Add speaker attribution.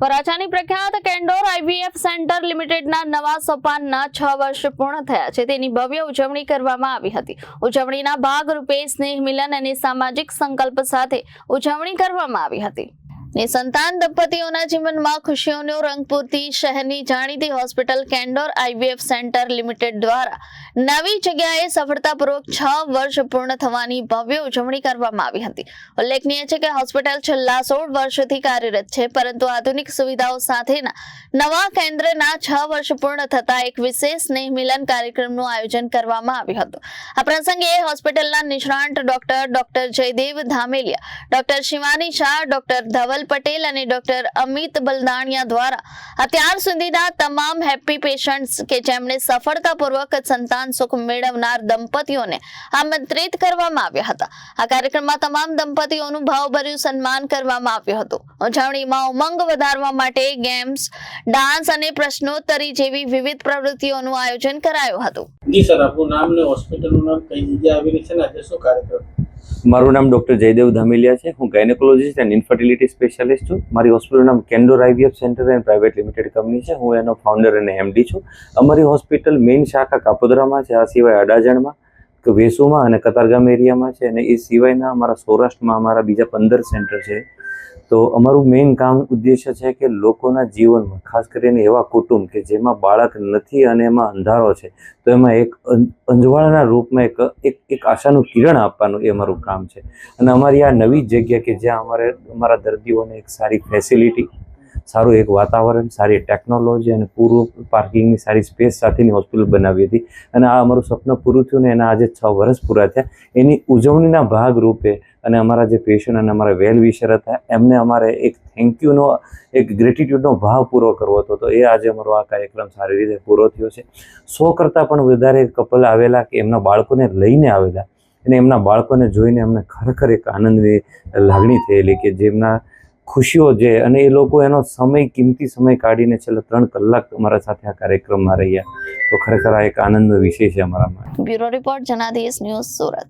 Speaker 1: વરાછાની પ્રખ્યાત Candor IVF centre લિમિટેડના નવા સોપાનના છ વર્ષ પૂર્ણ થયા છે. તેની ભવ્ય ઉજવણી કરવામાં આવી હતી. ઉજવણીના ભાગરૂપે સ્નેહ મિલન અને સામાજિક સંકલ્પ સાથે ઉજવણી કરવામાં આવી હતી. નિસંતાન દંપતીઓના જીવનમાં ખુશીઓનો રંગ પૂરતી શહેરની જાણીતી hospital Candor IVF centre limited દ્વારા નવી જગ્યાએ સફળતાપૂર્વક છ વર્ષ પૂર્ણ થવાની ભવ્ય ઉજવણી કરવામાં આવી હતી. ઉલ્લેખનીય છે કે હોસ્પિટલ છેલ્લા સોળ વર્ષથી કાર્યરત છે, પરંતુ આધુનિક સુવિધાઓ સાથેના નવા કેન્દ્રના છ વર્ષ પૂર્ણ થતા એક વિશેષ સ્નેહ મિલન કાર્યક્રમનું આયોજન કરવામાં આવ્યું હતું. આ પ્રસંગે હોસ્પિટલના નિષ્ણાંત doctor doctor Jaydev Dhameliya, doctor Shivani Shah, doctor Dhaval Patel અને ડોક્ટર અમિત બલદાણિયા દ્વારા અત્યાર સુધીના તમામ હેપી પેશન્ટ્સ કે જેમણે સફળતાપૂર્વક સંતાન સુખ મેળવનાર દંપતીઓને આમંત્રિત કરવામાં આવ્યા હતા. આ કાર્યક્રમમાં તમામ દંપતીઓનું ભાવભર્યું સન્માન કરવામાં આવ્યું હતું. ઉજવણીમાં ઉમંગ વધારવા માટે ગેમ્સ, ડાન્સ અને પ્રશ્નોત્તરી જેવી વિવિધ પ્રવૃત્તિઓનું આયોજન કરાયું હતું.
Speaker 2: જી સર, આપનું નામ ને હોસ્પિટલનું નામ કઈ જગ્યાએ આવેલી છે ને? આજે શું કાર્યક્રમ?
Speaker 3: મારું નામ ડૉક્ટર જયદેવ ધામેલિયા છે. હું ગાયનેકોલોજીસ્ટ એન્ડ ઇન્ફર્ટિલિટી સ્પેશિયાલિસ્ટ છું. મારી હોસ્પિટલનું નામ Candor IVF centre and private limited company છે. હું એનો ફાઉન્ડર અને એમડી છું. અમારી હોસ્પિટલ મેઇન શાખા કાપોદરામાં છે. આ સિવાય અડાજણમાં વેસુમાં અને કતારગામ એરિયામાં છે. અને એ સિવાયના અમારા સૌરાષ્ટ્રમાં અમારા બીજા પંદર સેન્ટર છે. તો અમારું મેઇન કામ ઉદ્દેશ્ય છે કે લોકોના જીવનમાં, ખાસ કરીને એવા કુટુંબ કે જેમાં બાળક નથી અને એમાં અંધારો છે, તો એમાં એક અંજવાળાના રૂપમાં એક એક એક આશાનું કિરણ આપવાનું એ અમારું કામ છે. અને અમારી આ નવી જગ્યા કે જ્યાં અમારે, અમારા દર્દીઓને એક સારી ફેસિલિટી સારું એક વાતાવરણ, સારી ટેકનોલોજી અને પૂરું પાર્કિંગની સારી સ્પેસ સાથેની હોસ્પિટલ બનાવી હતી. અને આ અમારું સપનું પૂરું થયું ને એના આજે છ વર્ષ પૂરા થયા. એની ઉજવણીના ભાગ રૂપે અને અમારા જે પેશન્ટ અને અમારા વેલ વિશર હતા, એમને અમારે એક થેન્ક યુનો એક ગ્રેટિટ્યૂડનો ભાવ પૂરો કરવો હતો. તો એ આજે અમારો આ કાર્યક્રમ સારી રીતે પૂરો થયો છે. સો કરતાં પણ વધારે કપલ આવેલા કે એમના બાળકોને લઈને આવેલા અને એમના બાળકોને જોઈને અમને ખરેખર એક આનંદની લાગણી થયેલી કે જેમના ખુશીઓ જે અને એ લોકો એનો સમય, કિંમતી સમય કાઢીને છેલ્લા ત્રણ કલાક અમારા સાથે આ કાર્યક્રમમાં રહ્યા. તો ખરેખર આ એક આનંદનો વિષય છે અમારા માટે
Speaker 1: bureau report Janadesh news Surat.